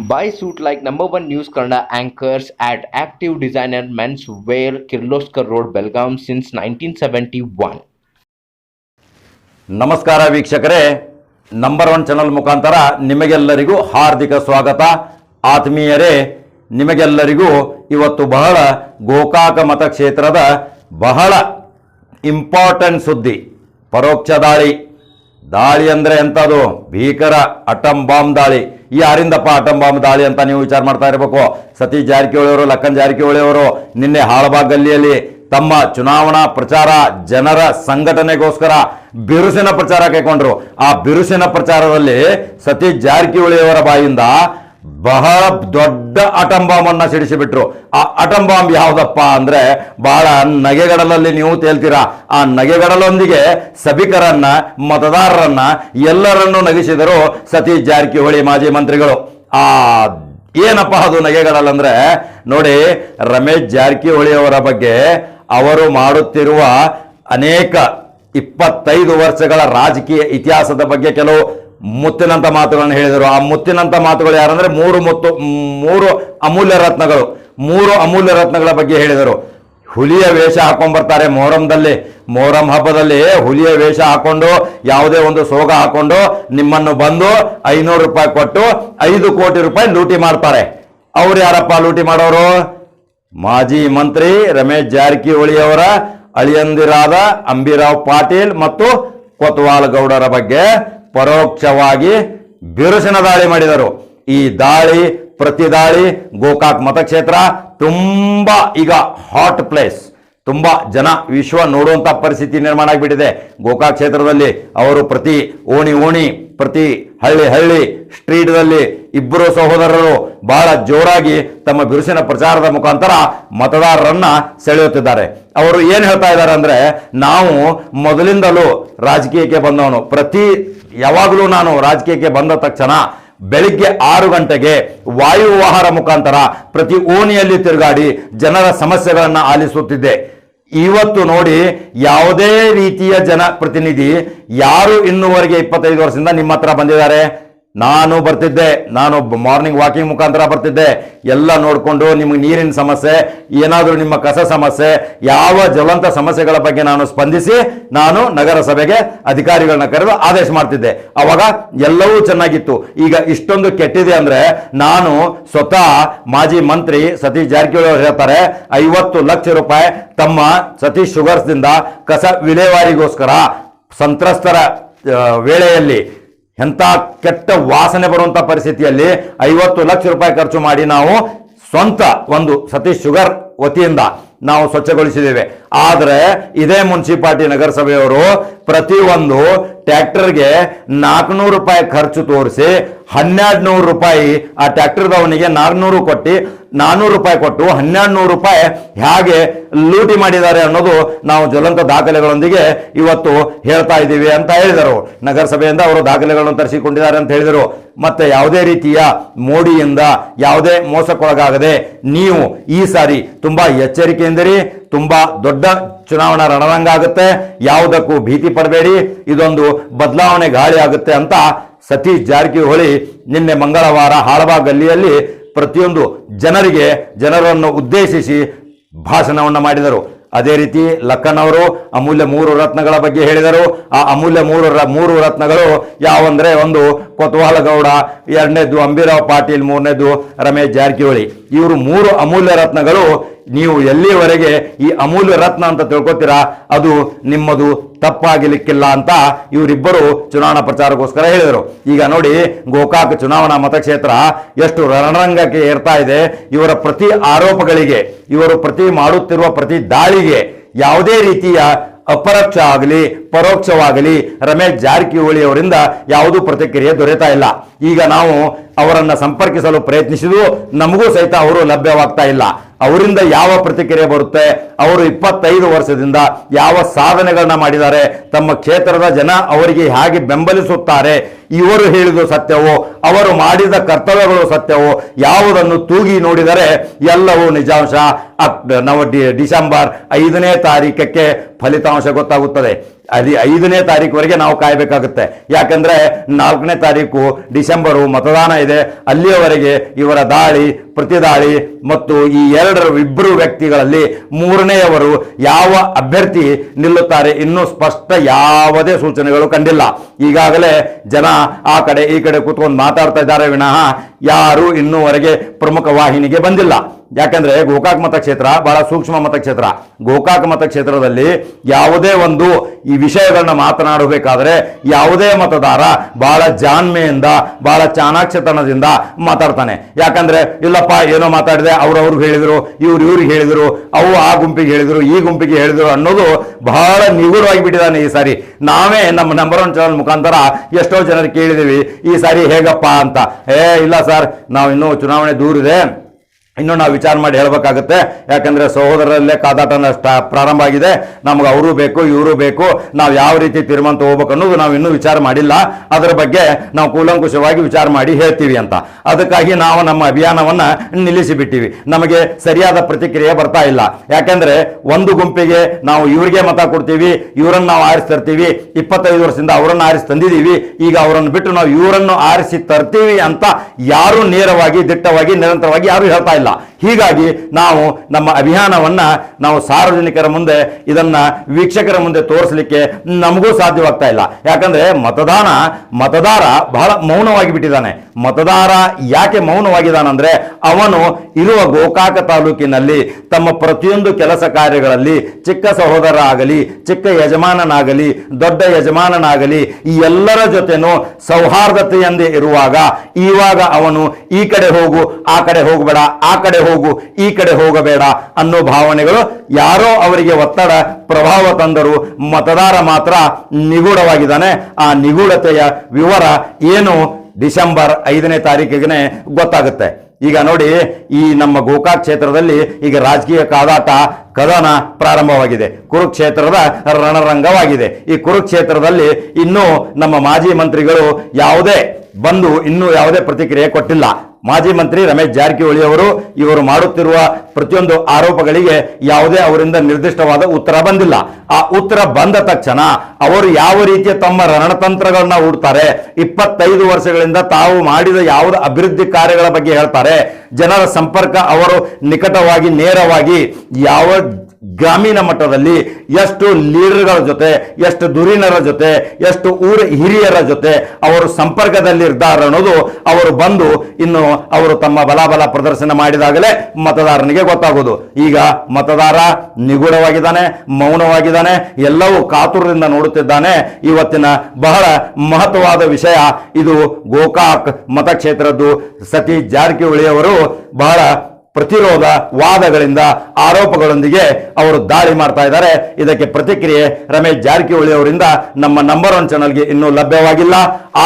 Buy suit like number one news Kannada anchors at Active Designer Men's Wear, Kirloskar Road, Belgaum since 1971. ನಮಸ್ಕಾರ ವೀಕ್ಷಕರೇ number one channel ಮುಖಾಂತರ ನಿಮಗೆಲ್ಲರಿಗೂ ಹಾರ್ದಿಕ ಸ್ವಾಗತ ಆತ್ಮೀಯರೇ ನಿಮಗೆಲ್ಲರಿಗೂ ಇವತ್ತು ಬಹಳ ಗೋಕಾಕ ಮತಕ್ಷೇತ್ರದ ಬಹಳ ಇಂಪಾರ್ಟೆಂಟ್ ಸುದ್ದಿ ಪರೋಕ್ಷ ದಾಳಿ ದಾಳಿ ಅಂದರೆ ಎಂಥದ್ದು ಭೀಕರ ಅಟಂ ಬಾಂಬ್ ದಾಳಿ. ಯಾರಿಂದಪ್ಪ ಅಟಂ ಬಾಂಬ್ ದಾಳಿ ಅಂತ ನೀವು ವಿಚಾರ ಮಾಡ್ತಾ ಇರಬೇಕು. ಸತೀಶ್ ಜಾರಕಿಹೊಳಿಯವರು, ಲಕ್ಕನ್ ಜಾರಕಿಹೊಳಿಯವರು ನಿನ್ನೆ ಹಾಳಬಾಗ್ ಗಲ್ಲಿಯಲ್ಲಿ ತಮ್ಮ ಚುನಾವಣಾ ಪ್ರಚಾರ ಜನರ ಸಂಘಟನೆಗೋಸ್ಕರ ಬಿರುಸಿನ ಪ್ರಚಾರ ಕೈಕೊಂಡರು ಆ ಬಿರುಸಿನ ಪ್ರಚಾರದಲ್ಲಿ ಸತೀಶ್ ಜಾರಕಿಹೊಳಿಯವರ ಬಾಯಿಂದ ಬಹಳ ದೊಡ್ಡ ಅಟಂ ಬಾಂಬ್ ಅನ್ನ ಸಿಡಿಸಿಬಿಟ್ರು. ಆ ಅಟಂ ಬಾಂಬ್ ಯಾವ್ದಪ್ಪ ಅಂದ್ರೆ ಬಹಳ ನಗೆಗಡಲಲ್ಲಿ ನೀವು ತೇಲ್ತೀರಾ? ಆ ನಗೆಗಡಲೊಂದಿಗೆ ಸಭಿಕರನ್ನ, ಮತದಾರರನ್ನ ಎಲ್ಲರನ್ನೂ ನಗಿಸಿದರು ಸತೀಶ್ ಜಾರಕಿಹೊಳಿ ಮಾಜಿ ಮಂತ್ರಿಗಳು. ಆ ಏನಪ್ಪ ಅದು ನಗೆಗಡಲಂದ್ರೆ ನೋಡಿ, ರಮೇಶ್ ಜಾರಕಿಹೊಳಿ ಅವರ ಬಗ್ಗೆ ಅವರು ಮಾಡುತ್ತಿರುವ ಅನೇಕ ಇಪ್ಪತ್ತೈದು ವರ್ಷಗಳ ರಾಜಕೀಯ ಇತಿಹಾಸದ ಬಗ್ಗೆ ಕೆಲವು ಮುತ್ತಿನಂತ ಮಾತುಗಳನ್ನು ಹೇಳಿದರು. ಆ ಮುತ್ತಿನಂಥ ಮಾತುಗಳು ಯಾರಂದ್ರೆ ಮೂರು ಮುತ್ತು, ಮೂರು ಅಮೂಲ್ಯ ರತ್ನಗಳು. ಮೂರು ಅಮೂಲ್ಯ ರತ್ನಗಳ ಬಗ್ಗೆ ಹೇಳಿದರು. ಹುಲಿಯ ವೇಷ ಹಾಕೊಂಡ್ ಬರ್ತಾರೆ ಮೊಹರಂದಲ್ಲಿ. ಮೊಹರಂ ಹಬ್ಬದಲ್ಲಿ ಹುಲಿಯ ವೇಷ ಹಾಕೊಂಡು, ಯಾವುದೇ ಒಂದು ಸೋಗ ಹಾಕೊಂಡು ನಿಮ್ಮನ್ನು ಬಂದು ಐನೂರು ರೂಪಾಯಿ ಕೊಟ್ಟು ಐದು ಕೋಟಿ ರೂಪಾಯಿ ಲೂಟಿ ಮಾಡ್ತಾರೆ. ಅವ್ರು ಯಾರಪ್ಪ ಲೂಟಿ ಮಾಡೋರು? ಮಾಜಿ ಮಂತ್ರಿ ರಮೇಶ್ ಜಾರಕಿಹೊಳಿ ಅವರ ಅಳಿಯಂದಿರಾದ ಅಂಬಿರಾವ್ ಪಾಟೀಲ್ ಮತ್ತು ಕೊತ್ವಾಲ್ ಗೌಡರ ಬಗ್ಗೆ ಪರೋಕ್ಷವಾಗಿ ಬಿರುಸಿನ ದಾಳಿ ಮಾಡಿದರು. ಈ ದಾಳಿ, ಪ್ರತಿ ದಾಳಿ, ಗೋಕಾಕ್ ಮತಕ್ಷೇತ್ರ ತುಂಬಾ ಈಗ ಹಾಟ್ ಪ್ಲೇಸ್ ತುಂಬಾ ಜನ ವಿಶ್ವ ನೋಡುವಂತ ಪರಿಸ್ಥಿತಿ ನಿರ್ಮಾಣ ಆಗಿಬಿಟ್ಟಿದೆ. ಗೋಕಾಕ್ ಕ್ಷೇತ್ರದಲ್ಲಿ ಅವರು ಪ್ರತಿ ಓಣಿ ಓಣಿ, ಪ್ರತಿ ಹಳ್ಳಿ ಹಳ್ಳಿ ಸ್ಟ್ರೀಟ್ದಲ್ಲಿ ಇಬ್ಬರು ಸಹೋದರರು ಬಹಳ ಜೋರಾಗಿ ತಮ್ಮ ಬಿರುಸಿನ ಪ್ರಚಾರದ ಮುಖಾಂತರ ಮತದಾರರನ್ನ ಸೆಳೆಯುತ್ತಿದ್ದಾರೆ. ಅವರು ಏನು ಹೇಳ್ತಾ ಇದ್ದಾರೆ ಅಂದ್ರೆ, ನಾವು ಮೊದಲಿಂದಲೂ ರಾಜಕೀಯಕ್ಕೆ ಬಂದವನು. ಪ್ರತಿ ಯಾವಾಗಲೂ ನಾನು ರಾಜಕೀಯಕ್ಕೆ ಬಂದ ತಕ್ಷಣ ಬೆಳಿಗ್ಗೆ ಆರು ಗಂಟೆಗೆ ವಾಯುವಾಹನ ಮುಖಾಂತರ ಪ್ರತಿ ಓಣಿಯಲ್ಲಿ ತಿರುಗಾಡಿ ಜನರ ಸಮಸ್ಯೆಗಳನ್ನು ಆಲಿಸುತ್ತಿದ್ದೆ. ಇವತ್ತು ನೋಡಿ ಯಾವುದೇ ರೀತಿಯ ಜನಪ್ರತಿನಿಧಿ ಯಾರು ಇನ್ನುವರೆಗೆ ಇಪ್ಪತ್ತೈದು ವರ್ಷದಿಂದ ನಿಮ್ಮ ಹತ್ರ ಬಂದಿದ್ದಾರೆ? ನಾನು ಬರ್ತಿದ್ದೆ, ನಾನು ಮಾರ್ನಿಂಗ್ ವಾಕಿಂಗ್ ಮುಖಾಂತರ ಬರ್ತಿದ್ದೆ. ಎಲ್ಲ ನೋಡಿಕೊಂಡು ನಿಮಗೆ ನೀರಿನ ಸಮಸ್ಯೆ, ಏನಾದರೂ ನಿಮ್ಮ ಕಸ ಸಮಸ್ಯೆ, ಯಾವ ಜ್ವಲಂತ ಸಮಸ್ಯೆಗಳ ಬಗ್ಗೆ ನಾನು ಸ್ಪಂದಿಸಿ ನಾನು ನಗರಸಭೆಗೆ ಅಧಿಕಾರಿಗಳನ್ನ ಕರೆದು ಆದೇಶ ಮಾಡ್ತಿದ್ದೆ. ಅವಾಗ ಎಲ್ಲವೂ ಚೆನ್ನಾಗಿತ್ತು. ಈಗ ಇಷ್ಟೊಂದು ಕೆಟ್ಟಿದೆ ಅಂದರೆ ನಾನು ಸ್ವತಃ ಮಾಜಿ ಮಂತ್ರಿ ಸತೀಶ್ ಜಾರಕಿಹೊಳಿ ಅವರು ಹೇಳ್ತಾರೆ, ಐವತ್ತು ಲಕ್ಷ ರೂಪಾಯಿ ತಮ್ಮ ಸತೀಶ್ ಶುಗರ್ಸ್ದಿಂದ ಕಸ ವಿಲೇವಾರಿಗೋಸ್ಕರ ಸಂತ್ರಸ್ತರ ವೇಳೆಯಲ್ಲಿ ಎಂಥ ಕೆಟ್ಟ ವಾಸನೆ ಬರುವಂತ ಪರಿಸ್ಥಿತಿಯಲ್ಲಿ ಐವತ್ತು ಲಕ್ಷ ರೂಪಾಯಿ ಖರ್ಚು ಮಾಡಿ ನಾವು ಸ್ವಂತ ಒಂದು ಸತೀಶ್ ಶುಗರ್ ವತಿಯಿಂದ ನಾವು ಸ್ವಚ್ಛಗೊಳಿಸಿದ್ದೇವೆ. ಆದರೆ ಇದೇ ಮುನ್ಸಿಪಾಲ್ಟಿ ನಗರಸಭೆಯವರು ಪ್ರತಿಯೊಂದು ಟ್ಯಾಕ್ಟರ್ಗೆ ನಾಲ್ಕುನೂರು ರೂಪಾಯಿ ಖರ್ಚು ತೋರಿಸಿ ಹನ್ನೆರಡು ನೂರು ರೂಪಾಯಿ ಆ ಟ್ಯಾಕ್ಟರ್ದವನಿಗೆ ನಾಲ್ಕುನೂರು ಕೊಟ್ಟು ನಾನ್ನೂರು ರೂಪಾಯಿ ಕೊಟ್ಟು ಹನ್ನೆರಡು ನೂರು ರೂಪಾಯಿ ಹೇಗೆ ಲೂಟಿ ಮಾಡಿದ್ದಾರೆ ಅನ್ನೋದು ನಾವು ಜ್ವಲಂತ ದಾಖಲೆಗಳೊಂದಿಗೆ ಇವತ್ತು ಹೇಳ್ತಾ ಇದ್ದೀವಿ ಅಂತ ಹೇಳಿದರು. ನಗರಸಭೆಯಿಂದ ಅವರು ದಾಖಲೆಗಳನ್ನು ತರಿಸಿಕೊಂಡಿದ್ದಾರೆ ಅಂತ ಹೇಳಿದರು. ಮತ್ತೆ ಯಾವುದೇ ರೀತಿಯ ಮೋಡಿಯಿಂದ ಯಾವುದೇ ಮೋಸಕ್ಕೊಳಗಾಗದೆ ನೀವು ಈ ಸಾರಿ ತುಂಬಾ ಎಚ್ಚರಿಕೆಯಿಂದಿರಿ ತುಂಬಾ ದೊಡ್ಡ ಚುನಾವಣಾ ರಣರಂಗ ಆಗುತ್ತೆ. ಯಾವುದಕ್ಕೂ ಭೀತಿ ಪಡಬೇಡಿ. ಇದೊಂದು ಬದಲಾವಣೆ ಗಾಳಿ ಆಗುತ್ತೆ ಅಂತ ಸತೀಶ್ ಜಾರಕಿಹೊಳಿ ನಿನ್ನೆ ಮಂಗಳವಾರ ಹಾಳಬಾ ಗಲ್ಲಿಯಲ್ಲಿ ಪ್ರತಿಯೊಂದು ಜನರಿಗೆ ಜನರನ್ನು ಉದ್ದೇಶಿಸಿ ಭಾಷಣವನ್ನು ಮಾಡಿದರು. ಅದೇ ರೀತಿ ಲಕ್ಕನ್ ಅವರು ಅಮೂಲ್ಯ ಮೂರು ರತ್ನಗಳ ಬಗ್ಗೆ ಹೇಳಿದರು. ಆ ಅಮೂಲ್ಯ ಮೂರು ಮೂರು ರತ್ನಗಳು ಯಾವಂದರೆ ಒಂದು ಕೊತ್ವಾಲ ಗೌಡ ಎರಡನೇದು ಅಂಬಿರಾವ್ ಪಾಟೀಲ್, ಮೂರನೇದು ರಮೇಶ್ ಜಾರಕಿಹೊಳಿ. ಇವರು ಮೂರು ಅಮೂಲ್ಯ ರತ್ನಗಳು. ನೀವು ಎಲ್ಲಿವರೆಗೆ ಈ ಅಮೂಲ್ಯ ರತ್ನ ಅಂತ ತಿಳ್ಕೊತೀರಾ? ಅದು ನಿಮ್ಮದು ತಪ್ಪಾಗಿಲಿಕ್ಕಿಲ್ಲ ಅಂತ ಇವರಿಬ್ಬರು ಚುನಾವಣಾ ಪ್ರಚಾರಕ್ಕೋಸ್ಕರ ಹೇಳಿದರು. ಈಗ ನೋಡಿ, ಗೋಕಾಕ್ ಚುನಾವಣಾ ಮತಕ್ಷೇತ್ರ ಎಷ್ಟು ರಣರಂಗಕ್ಕೆ ಏರ್ತಾ ಇದೆ. ಇವರ ಪ್ರತಿ ಆರೋಪಗಳಿಗೆ, ಇವರು ಪ್ರತಿ ಮಾಡುತ್ತಿರುವ ಪ್ರತಿ ದಾಳಿಗೆ ಯಾವುದೇ ರೀತಿಯ ಅಪರೋಕ್ಷ ಆಗಲಿ ಪರೋಕ್ಷವಾಗಲಿ ರಮೇಶ್ ಜಾರಕಿಹೊಳಿ ಅವರಿಂದ ಯಾವುದೂ ಪ್ರತಿಕ್ರಿಯೆ ದೊರೆತಾ ಇಲ್ಲ. ಈಗ ನಾವು ಅವರನ್ನು ಸಂಪರ್ಕಿಸಲು ಪ್ರಯತ್ನಿಸಿದ್ರು ನಮಗೂ ಸಹಿತ ಅವರು ಲಭ್ಯವಾಗ್ತಾ ಇಲ್ಲ. ಅವರಿಂದ ಯಾವ ಪ್ರತಿಕ್ರಿಯೆ ಬರುತ್ತೆ, ಅವರು ಇಪ್ಪತ್ತೈದು ವರ್ಷದಿಂದ ಯಾವ ಸಾಧನೆಗಳನ್ನ ಮಾಡಿದ್ದಾರೆ, ತಮ್ಮ ಕ್ಷೇತ್ರದ ಜನ ಅವರಿಗೆ ಹೇಗೆ ಬೆಂಬಲಿಸುತ್ತಾರೆ ಇವರು ಹೇಳಿದ ಸತ್ಯವೋ, ಅವರು ಮಾಡಿದ ಕರ್ತವ್ಯಗಳು ಸತ್ಯವೋ, ಯಾವುದನ್ನು ತೂಗಿ ನೋಡಿದರೆ ಎಲ್ಲವೂ ನಿಜಾಂಶ. ನಾವು ಡಿಸೆಂಬರ್ ಐದನೇ ತಾರೀಕಕ್ಕೆ ಫಲಿತಾಂಶ ಗೊತ್ತಾಗುತ್ತದೆ. ಅಲ್ಲಿ ಐದನೇ ತಾರೀಕುವರೆಗೆ ನಾವು ಕಾಯಬೇಕಾಗುತ್ತೆ. ಯಾಕಂದರೆ ನಾಲ್ಕನೇ ತಾರೀಕು ಡಿಸೆಂಬರು ಮತದಾನ ಇದೆ. ಅಲ್ಲಿಯವರೆಗೆ ಇವರ ದಾಳಿ, ಪ್ರತಿದಾಳಿ ಮತ್ತು ಈ ಎರಡರ ಇಬ್ಬರು ವ್ಯಕ್ತಿಗಳಲ್ಲಿ ಮೂರನೆಯವರು ಯಾವ ಅಭ್ಯರ್ಥಿ ನಿಲ್ಲುತ್ತಾರೆ ಇನ್ನೂ ಸ್ಪಷ್ಟ ಯಾವುದೇ ಸೂಚನೆಗಳು ಕಂಡಿಲ್ಲ. ಈಗಾಗಲೇ ಜನ ಆ ಕಡೆ ಈ ಕಡೆ ಕೂತ್ಕೊಂಡು ಮಾತಾಡ್ತಾ ಇದ್ದಾರೆ ವಿನಃ ಯಾರು ಇನ್ನೂವರೆಗೆ ಪ್ರಮುಖ ವಾಹಿನಿಗೆ ಬಂದಿಲ್ಲ. ಯಾಕಂದ್ರೆ ಗೋಕಾಕ್ ಮತಕ್ಷೇತ್ರ ಬಹಳ ಸೂಕ್ಷ್ಮ ಮತಕ್ಷೇತ್ರ. ಗೋಕಾಕ್ ಮತಕ್ಷೇತ್ರದಲ್ಲಿ ಯಾವುದೇ ಒಂದು ಈ ವಿಷಯಗಳನ್ನ ಮಾತನಾಡಬೇಕಾದ್ರೆ ಯಾವುದೇ ಮತದಾರ ಬಹಳ ಜಾಣ್ಮೆಯಿಂದ, ಬಹಳ ಚಾಣಾಕ್ಷತನದಿಂದ ಮಾತಾಡ್ತಾನೆ. ಯಾಕಂದ್ರೆ, ಇಲ್ಲಪ್ಪ, ಏನೋ ಮಾತಾಡಿದೆ ಅವ್ರವ್ರಿಗೆ ಹೇಳಿದ್ರು, ಇವ್ರು ಇವ್ರಿಗೆ ಹೇಳಿದ್ರು, ಅವು ಆ ಗುಂಪಿಗೆ ಹೇಳಿದ್ರು, ಈ ಗುಂಪಿಗೆ ಹೇಳಿದ್ರು ಅನ್ನೋದು ಬಹಳ ನಿಗೂಢವಾಗಿ ಬಿಟ್ಟಿದ್ದಾನೆ ಈ ಸಾರಿ. ನಾವೇ ನಮ್ಮ ನಂಬರ್ ಒನ್ ಚಾನಲ್ ಮುಖಾಂತರ ಎಷ್ಟೋ ಜನರು ಕೇಳಿದೀವಿ ಈ ಸಾರಿ ಹೇಗಪ್ಪ ಅಂತ. ಏ, ಇಲ್ಲ ಸರ್, ನಾವು ಇನ್ನೂ ಚುನಾವಣೆ ದೂರ ಇದೆ ಇನ್ನು ನಾವು ವಿಚಾರ ಮಾಡಿ ಹೇಳಬೇಕಾಗುತ್ತೆ. ಯಾಕಂದ್ರೆ ಸಹೋದರರಲ್ಲೇ ಕಾದಾಟ ಸ್ಟಾ ಪ್ರಾರಂಭ ಆಗಿದೆ. ನಮ್ಗೆ ಅವರು ಬೇಕು, ಇವರು ಬೇಕು. ನಾವು ಯಾವ ರೀತಿ ತೀರ್ಮಾನ ತಗೋಬೇಕು ಅನ್ನೋದು ನಾವು ಇನ್ನೂ ವಿಚಾರ ಮಾಡಿಲ್ಲ. ಅದರ ಬಗ್ಗೆ ನಾವು ಕೂಲಂಕುಷವಾಗಿ ವಿಚಾರ ಮಾಡಿ ಹೇಳ್ತೀವಿ ಅಂತ. ಅದಕ್ಕಾಗಿ ನಾವು ನಮ್ಮ ಅಭಿಯಾನವನ್ನ ನಿಲ್ಲಿಸಿ ಬಿಟ್ಟಿವಿ ನಮಗೆ ಸರಿಯಾದ ಪ್ರತಿಕ್ರಿಯೆ ಬರ್ತಾ ಇಲ್ಲ. ಯಾಕಂದ್ರೆ ಒಂದು ಗುಂಪಿಗೆ ನಾವು ಇವರಿಗೆ ಮತ ಕೊಡ್ತೀವಿ, ಇವರನ್ನು ನಾವು ಆರಿಸಿ ತರ್ತೀವಿ. ಇಪ್ಪತ್ತೈದು ವರ್ಷದಿಂದ ಅವರನ್ನು ಆರಿಸಿ ತಂದಿದ್ದೀವಿ ಈಗ ಅವರನ್ನು ಬಿಟ್ಟು ನಾವು ಇವರನ್ನು ಆರಿಸಿ ತರ್ತೀವಿ ಅಂತ ಯಾರೂ ನೇರವಾಗಿ ದಿಟ್ಟವಾಗಿ ನಿರಂತರವಾಗಿ ಯಾರು ಹೇಳ್ತಾ ಹೀಗಾಗಿ ನಾವು ನಮ್ಮ ಅಭಿಯಾನವನ್ನ ನಾವು ಸಾರ್ವಜನಿಕರ ಮುಂದೆ, ಇದನ್ನ ವೀಕ್ಷಕರ ಮುಂದೆ ತೋರಿಸಲಿಕ್ಕೆ ನಮಗೂ ಸಾಧ್ಯವಾಗ್ತಾ ಇಲ್ಲ. ಯಾಕಂದ್ರೆ ಮತದಾನ, ಮತದಾರ ಬಹಳ ಮೌನವಾಗಿ ಬಿಟ್ಟಿದ್ದಾನೆ. ಮತದಾರ ಯಾಕೆ ಮೌನವಾಗಿದ್ದಾನಂದ್ರೆ ಅವನು ಇರುವ ಗೋಕಾಕ ತಾಲೂಕಿನಲ್ಲಿ ತಮ್ಮ ಪ್ರತಿಯೊಂದು ಕೆಲಸ ಕಾರ್ಯಗಳಲ್ಲಿ ಚಿಕ್ಕ ಸಹೋದರ ಆಗಲಿ ಚಿಕ್ಕ ಯಜಮಾನನಾಗಲಿ, ದೊಡ್ಡ ಯಜಮಾನನಾಗಲಿ, ಈ ಎಲ್ಲರ ಜೊತೆನೂ ಸೌಹಾರ್ದತೆಯಂದೇ ಇರುವಾಗ, ಇವಾಗ ಅವನು ಈ ಕಡೆ ಹೋಗು, ಆ ಕಡೆ ಹೋಗಬೇಡ, ಆ ಕಡೆ ಹೋಗು, ಈ ಕಡೆ ಹೋಗಬೇಡ ಅನ್ನೋ ಭಾವನೆಗಳು ಯಾರೋ ಅವರಿಗೆ ಒತ್ತಡ, ಪ್ರಭಾವ ತಂದರು ಮತದಾರ ಮಾತ್ರ ನಿಗೂಢವಾಗಿದ್ದಾನೆ. ಆ ನಿಗೂಢತೆಯ ವಿವರ ಏನು ಡಿಸೆಂಬರ್ ಐದನೇ ತಾರೀಕಿಗೆ ಗೊತ್ತಾಗುತ್ತೆ. ಈಗ ನೋಡಿ, ಈ ನಮ್ಮ ಗೋಕಾಕ್ ಕ್ಷೇತ್ರದಲ್ಲಿ ಈಗ ರಾಜಕೀಯ ಕಾದಾಟ ಕದನ ಪ್ರಾರಂಭವಾಗಿದೆ. ಕುರುಕ್ಷೇತ್ರದ ರಣರಂಗವಾಗಿದೆ. ಈ ಕುರುಕ್ಷೇತ್ರದಲ್ಲಿ ಇನ್ನೂ ನಮ್ಮ ಮಾಜಿ ಮಂತ್ರಿಗಳು ಯಾವುದೇ ಬಂದು ಇನ್ನೂ ಯಾವುದೇ ಪ್ರತಿಕ್ರಿಯೆ ಕೊಟ್ಟಿಲ್ಲ. ಮಾಜಿ ಮಂತ್ರಿ ರಮೇಶ್ ಜಾರಕಿಹೊಳಿ ಅವರು ಇವರು ಮಾಡುತ್ತಿರುವ ಪ್ರತಿಯೊಂದು ಆರೋಪಗಳಿಗೆ ಯಾವುದೇ ಅವರಿಂದ ನಿರ್ದಿಷ್ಟವಾದ ಉತ್ತರ ಬಂದಿಲ್ಲ. ಆ ಉತ್ತರ ಬಂದ ತಕ್ಷಣ ಅವರು ಯಾವ ರೀತಿಯ ತಮ್ಮ ರಣತಂತ್ರಗಳನ್ನ ಹೂಡ್ತಾರೆ, ಇಪ್ಪತ್ತೈದು ವರ್ಷಗಳಿಂದ ತಾವು ಮಾಡಿದ ಯಾವುದೇ ಅಭಿವೃದ್ಧಿ ಕಾರ್ಯಗಳ ಬಗ್ಗೆ ಹೇಳ್ತಾರೆ, ಜನರ ಸಂಪರ್ಕ ಅವರು ನಿಕಟವಾಗಿ, ನೇರವಾಗಿ ಯಾವ ಗ್ರಾಮೀಣ ಮಟ್ಟದಲ್ಲಿ ಎಷ್ಟು ಲೀಡರ್ಗಳ ಜೊತೆ, ಎಷ್ಟು ದುರೀನರ ಜೊತೆ, ಎಷ್ಟು ಊರ ಹಿರಿಯರ ಜೊತೆ ಅವರು ಸಂಪರ್ಕದಲ್ಲಿರ್ತಾರೆ ಅನ್ನೋದು ಅವರು ಬಂದು ಇನ್ನು ಅವರು ತಮ್ಮ ಬಲಾಬಲ ಪ್ರದರ್ಶನ ಮಾಡಿದಾಗಲೇ ಮತದಾರನಿಗೆ ಗೊತ್ತಾಗೋದು. ಈಗ ಮತದಾರ ನಿಗೂಢವಾಗಿದ್ದಾನೆ, ಮೌನವಾಗಿದ್ದಾನೆ, ಎಲ್ಲವೂ ಕಾತುರದಿಂದ ನೋಡುತ್ತಿದ್ದಾನೆ. ಇವತ್ತಿನ ಬಹಳ ಮಹತ್ವವಾದ ವಿಷಯ ಇದು ಗೋಕಾಕ್ ಮತಕ್ಷೇತ್ರದ್ದು. ಸತೀಶ್ ಜಾರಕಿಹೊಳಿ ಅವರು ಬಹಳ ಪ್ರತಿರೋಧ ವಾದಗಳಿಂದ ಆರೋಪಗಳೊಂದಿಗೆ ಅವರು ದಾಳಿ ಮಾಡ್ತಾ ಇದ್ದಾರೆ. ಇದಕ್ಕೆ ಪ್ರತಿಕ್ರಿಯೆ ರಮೇಶ್ ಜಾರಕಿಹೊಳಿ ಅವರಿಂದ ನಮ್ಮ ನಂಬರ್ ಒನ್ ಚಾನಲ್ಗೆ ಇನ್ನೂ ಲಭ್ಯವಾಗಿಲ್ಲ.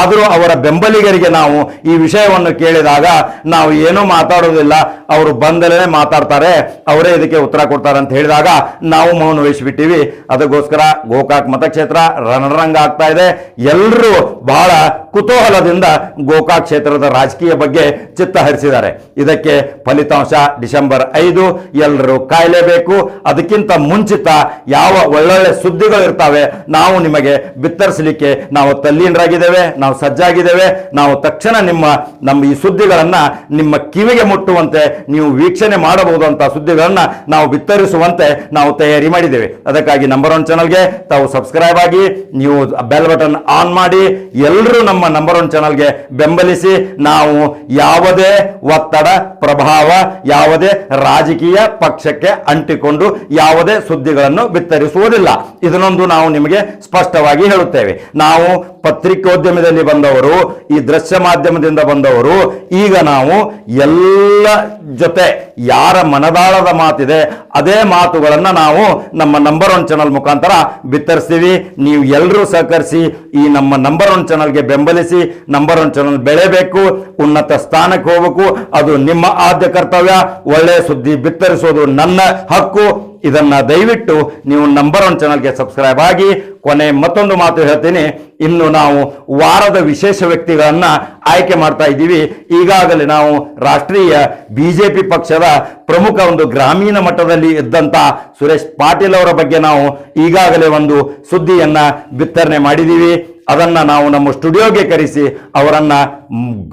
ಆದರೂ ಅವರ ಬೆಂಬಲಿಗರಿಗೆ ನಾವು ಈ ವಿಷಯವನ್ನು ಕೇಳಿದಾಗ ನಾವು ಏನೂ ಮಾತಾಡೋದಿಲ್ಲ. ಅವರು ಬಂದಲೇ ಮಾತಾಡ್ತಾರೆ. ಅವರೇ ಇದಕ್ಕೆ ಉತ್ತರ ಕೊಡ್ತಾರೆ ಅಂತ ಹೇಳಿದಾಗ ನಾವು ಮೌನ ವಹಿಸಿಬಿಟ್ಟಿವಿ ಅದಕ್ಕೋಸ್ಕರ ಗೋಕಾಕ್ ಮತಕ್ಷೇತ್ರ ರಣರಂಗ ಆಗ್ತಾ ಇದೆ. ಎಲ್ಲರೂ ಬಹಳ ಕುತೂಹಲದಿಂದ ಗೋಕಾಕ್ ಕ್ಷೇತ್ರದ ರಾಜಕೀಯ ಬಗ್ಗೆ ಚಿತ್ತ ಹರಿಸಿದ್ದಾರೆ. ಇದಕ್ಕೆ ಫಲಿತಾಂಶ ಡಿಸೆಂಬರ್ ಐದು. ಎಲ್ಲರೂ ಕಾಯಲೇಬೇಕು. ಅದಕ್ಕಿಂತ ಮುಂಚಿತ ಯಾವ ಒಳ್ಳೊಳ್ಳೆ ಸುದ್ದಿಗಳು ಇರ್ತಾವೆ, ನಾವು ನಿಮಗೆ ಬಿತ್ತರಿಸಲಿಕ್ಕೆ ನಾವು ತಲ್ಲೀನರಾಗಿದ್ದೇವೆ, ನಾವು ಸಜ್ಜಾಗಿದ್ದೇವೆ. ನಾವು ತಕ್ಷಣ ನಿಮ್ಮ, ನಮ್ಮ ಈ ಸುದ್ದಿಗಳನ್ನು ನಿಮ್ಮ ಕಿವಿಗೆ ಮುಟ್ಟುವಂತೆ, ನೀವು ವೀಕ್ಷಣೆ ಮಾಡಬಹುದು ಸುದ್ದಿಗಳನ್ನು ಸುದ್ದಿಗಳನ್ನ ನಾವು ಬಿತ್ತರಿಸುವಂತೆ ನಾವು ತಯಾರಿ ಮಾಡಿದ್ದೇವೆ. ಅದಕ್ಕಾಗಿ ನಂಬರ್ ಒನ್ ಚಾನಲ್ಗೆ ತಾವು ಸಬ್ಸ್ಕ್ರೈಬ್ ಆಗಿ, ನೀವು ಬೆಲ್ ಬಟನ್ ಆನ್ ಮಾಡಿ ಎಲ್ಲರೂ ನಮ್ಮ ನಂಬರ್ ಒನ್ ಚಾನಲ್ಗೆ ಬೆಂಬಲಿಸಿ ನಾವು ಯಾವುದೇ ಒತ್ತಡ, ಪ್ರಭಾವ, ಯಾವುದೇ ರಾಜಕೀಯ ಪಕ್ಷಕ್ಕೆ ಅಂಟಿಕೊಂಡು ಯಾವುದೇ ಸುದ್ದಿಗಳನ್ನು ಬಿತ್ತರಿಸುವುದಿಲ್ಲ. ಇದನ್ನೊಂದು ನಾವು ನಿಮಗೆ ಸ್ಪಷ್ಟವಾಗಿ ಹೇಳುತ್ತೇವೆ. ನಾವು ಪತ್ರಿಕೋದ್ಯಮದಲ್ಲಿ ಬಂದವರು, ಈ ದೃಶ್ಯ ಮಾಧ್ಯಮದಿಂದ ಬಂದವರು, ಈಗ ನಾವು ಎಲ್ಲ ಜೊತೆ ಯಾರ ಮನದಾಳದ ಮಾತಿದೆ, ಅದೇ ಮಾತುಗಳನ್ನು ನಾವು ನಮ್ಮ ನಂಬರ್ ಒನ್ ಚಾನಲ್ ಮುಖಾಂತರ ಬಿತ್ತರಿಸ್ತೀವಿ. ನೀವು ಎಲ್ಲರೂ ಸಹಕರಿಸಿ ಈ ನಮ್ಮ ನಂಬರ್ ಒನ್ ಚಾನಲ್ಗೆ ಬೆಂಬಲಿಸಿ ನಂಬರ್ ಒನ್ ಚಾನಲ್ ಬೆಳೆಬೇಕು ಉನ್ನತ ಸ್ಥಾನಕ್ಕೆ ಹೋಗಬೇಕು. ಅದು ನಿಮ್ಮ ಆದ್ಯ ಕರ್ತವ್ಯ. ಒಳ್ಳೆಯ ಸುದ್ದಿ ಬಿತ್ತರಿಸೋದು ನನ್ನ ಹಕ್ಕು. ಇದನ್ನ ದಯವಿಟ್ಟು ನೀವು ನಂಬರ್ ಒನ್ ಚಾನಲ್ಗೆ ಸಬ್ಸ್ಕ್ರೈಬ್ ಆಗಿ, ಕೊನೆ ಮತ್ತೊಂದು ಮಾತು ಹೇಳ್ತೀನಿ. ಇನ್ನು ನಾವು ವಾರದ ವಿಶೇಷ ವ್ಯಕ್ತಿಗಳನ್ನ ಆಯ್ಕೆ ಮಾಡ್ತಾ ಇದ್ದೀವಿ. ಈಗಾಗಲೇ ನಾವು ರಾಷ್ಟ್ರೀಯ ಬಿಜೆಪಿ ಪಕ್ಷದ ಪ್ರಮುಖ ಒಂದು ಗ್ರಾಮೀಣ ಮಟ್ಟದಲ್ಲಿ ಇದ್ದಂತ ಸುರೇಶ್ ಪಾಟೀಲ್ ಅವರ ಬಗ್ಗೆ ನಾವು ಈಗಾಗಲೇ ಒಂದು ಸುದ್ದಿಯನ್ನ ಬಿತ್ತರಣೆ ಮಾಡಿದ್ದೀವಿ. ಅದನ್ನ ನಾವು ನಮ್ಮ ಸ್ಟುಡಿಯೋಗೆ ಕರೆಸಿ ಅವರನ್ನು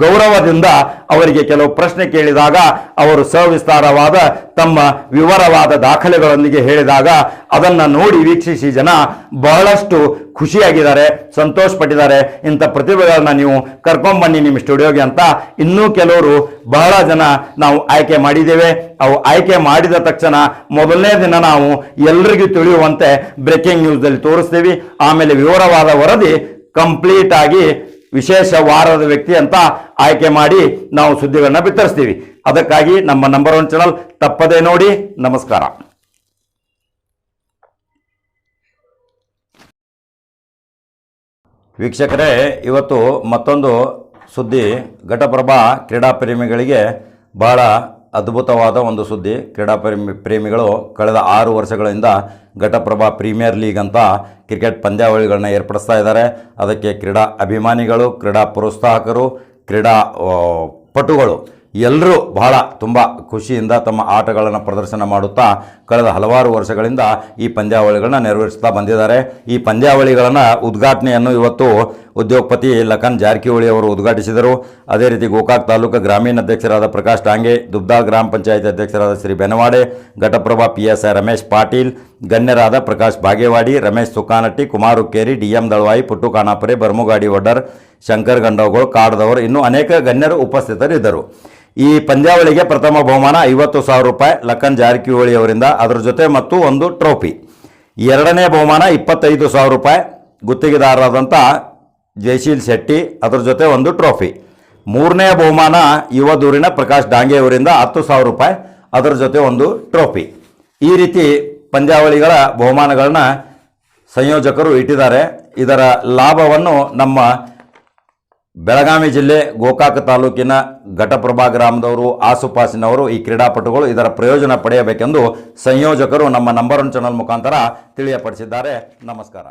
ಗೌರವದಿಂದ ಅವರಿಗೆ ಕೆಲವು ಪ್ರಶ್ನೆ ಕೇಳಿದಾಗ ಅವರು ಸವಿಸ್ತಾರವಾದ ತಮ್ಮ ವಿವರವಾದ ದಾಖಲೆಗಳೊಂದಿಗೆ ಹೇಳಿದಾಗ ಅದನ್ನು ನೋಡಿ ವೀಕ್ಷಿಸಿ ಜನ ಬಹಳಷ್ಟು ಖುಷಿಯಾಗಿದ್ದಾರೆ ಸಂತೋಷಪಟ್ಟಿದ್ದಾರೆ ಇಂಥ ಪ್ರತಿಭೆಗಳನ್ನ ನೀವು ಕರ್ಕೊಂಬನ್ನಿ ನಿಮ್ಮ ಸ್ಟುಡಿಯೋಗೆ ಅಂತ ಇನ್ನೂ ಕೆಲವರು ಬಹಳ ಜನ ನಾವು ಆಯ್ಕೆ ಮಾಡಿದ್ದೇವೆ. ಅವು ಆಯ್ಕೆ ಮಾಡಿದ ತಕ್ಷಣ ಮೊದಲನೇ ದಿನ ನಾವು ಎಲ್ರಿಗೂ ತಿಳಿಯುವಂತೆ ಬ್ರೇಕಿಂಗ್ ನ್ಯೂಸ್ದಲ್ಲಿ ತೋರಿಸ್ತೀವಿ. ಆಮೇಲೆ ವಿವರವಾದ ವರದಿ ಕಂಪ್ಲೀಟ್ ಆಗಿ ವಿಶೇಷ ವಾರದ ವ್ಯಕ್ತಿ ಅಂತ ಆಯ್ಕೆ ಮಾಡಿ ನಾವು ಸುದ್ದಿಗಳನ್ನ ಬಿತ್ತರಿಸ್ತೀವಿ. ಅದಕ್ಕಾಗಿ ನಮ್ಮ ನಂಬರ್ ಒನ್ ಚಾನಲ್ ತಪ್ಪದೇ ನೋಡಿ. ನಮಸ್ಕಾರ. ವೀಕ್ಷಕರೇ, ಇವತ್ತು ಮತ್ತೊಂದು ಸುದ್ದಿ ಘಟಪ್ರಭಾ ಕ್ರೀಡಾಪ್ರೇಮಿಗಳಿಗೆ ಬಹಳ ಅದ್ಭುತವಾದ ಒಂದು ಸುದ್ದಿ. ಕ್ರೀಡಾ ಪ್ರೇಮಿ, ಪ್ರೇಮಿಗಳು ಕಳೆದ ಆರು ವರ್ಷಗಳಿಂದ ಘಟಪ್ರಭಾ ಪ್ರೀಮಿಯರ್ ಲೀಗ್ ಅಂತ ಕ್ರಿಕೆಟ್ ಪಂದ್ಯಾವಳಿಗಳನ್ನ ಏರ್ಪಡಿಸ್ತಾ ಇದ್ದಾರೆ. ಅದಕ್ಕೆ ಕ್ರೀಡಾ ಅಭಿಮಾನಿಗಳು, ಕ್ರೀಡಾ ಪ್ರೋತ್ಸಾಹಕರು ಕ್ರೀಡಾ ಪಟುಗಳು ಎಲ್ಲರೂ ಬಹಳ ತುಂಬ ಖುಷಿಯಿಂದ ತಮ್ಮ ಆಟಗಳನ್ನು ಪ್ರದರ್ಶನ ಮಾಡುತ್ತಾ ಕಳೆದ ಹಲವಾರು ವರ್ಷಗಳಿಂದ ಈ ಪಂದ್ಯಾವಳಿಗಳನ್ನ ನೆರವೇರಿಸ್ತಾ ಬಂದಿದ್ದಾರೆ. ಈ ಪಂದ್ಯಾವಳಿಗಳನ್ನು ಉದ್ಘಾಟನೆಯನ್ನು ಇವತ್ತು ಉದ್ಯೋಗಪತಿ ಲಖನ್ ಜಾರಕಿಹೊಳಿ ಅವರು ಉದ್ಘಾಟಿಸಿದರು. ಅದೇ ರೀತಿ ಗೋಕಾಕ್ ತಾಲೂಕು ಗ್ರಾಮೀಣ ಅಧ್ಯಕ್ಷರಾದ ಪ್ರಕಾಶ್ ಟಾಂಗೆ ದುಬ್ದಾಳ್ ಗ್ರಾಮ ಪಂಚಾಯತ್ ಅಧ್ಯಕ್ಷರಾದ ಶ್ರೀ ಬೆನವಾಡೆ, ಘಟಪ್ರಭಾ ಪಿ ಎಸ್ ರಮೇಶ್ ಪಾಟೀಲ್, ಗಣ್ಯರಾದ ಪ್ರಕಾಶ್ ಬಾಗೇವಾಡಿ, ರಮೇಶ್ ಸುಕಾನಟ್ಟಿ ಕುಮಾರ್ ಡಿ ಎಂ ದಳವಾಯಿ ಪುಟ್ಟು ಖಾನಾಪುರೆ ಬರ್ಮುಗಾಡಿ ಒಡ್ಡರ್ ಶಂಕರ್ ಗಂಡೋಗೋಳ್, ಕಾಡದವರು, ಇನ್ನೂ ಅನೇಕ ಗಣ್ಯರು ಉಪಸ್ಥಿತರಿದ್ದರು. ಈ ಪಂದ್ಯಾವಳಿಗೆ ಪ್ರಥಮ ಬಹುಮಾನ ಐವತ್ತು ಸಾವಿರ ರೂಪಾಯಿ ಲಖನ್ ಜಾರಕಿಹೊಳಿ ಅವರಿಂದ, ಅದರ ಜೊತೆ ಮತ್ತು ಒಂದು ಟ್ರೋಫಿ. ಎರಡನೇ ಬಹುಮಾನ ಇಪ್ಪತ್ತೈದು ಸಾವಿರ ರೂಪಾಯಿ ಗುತ್ತಿಗೆದಾರರಾದಂಥ ಜಯಶೀಲ್ ಶೆಟ್ಟಿ ಅದರ ಜೊತೆ ಒಂದು ಟ್ರೋಫಿ. ಮೂರನೇ ಬಹುಮಾನ ಯುವ ದೂರಿನ ಪ್ರಕಾಶ್ ಡಾಂಗೆ ಅವರಿಂದ ಹತ್ತು ಸಾವಿರ ರೂಪಾಯಿ, ಅದರ ಜೊತೆ ಒಂದು ಟ್ರೋಫಿ. ಈ ರೀತಿ ಪಂದ್ಯಾವಳಿಗಳ ಬಹುಮಾನಗಳನ್ನ ಸಂಯೋಜಕರು ಇಟ್ಟಿದ್ದಾರೆ. ಇದರ ಲಾಭವನ್ನು ನಮ್ಮ ಬೆಳಗಾವಿ ಜಿಲ್ಲೆ ಗೋಕಾಕ ತಾಲೂಕಿನ ಘಟಪ್ರಭಾ ಗ್ರಾಮದವರು ಆಸುಪಾಸಿನವರು ಈ ಕ್ರೀಡಾಪಟುಗಳು ಇದರ ಪ್ರಯೋಜನ ಪಡೆಯಬೇಕೆಂದು ಸಂಯೋಜಕರು ನಮ್ಮ ನಂಬರ್ ಒನ್ ಚಾನಲ್ ಮುಖಾಂತರ ತಿಳಿಯಪಡಿಸಿದ್ದಾರೆ. ನಮಸ್ಕಾರ.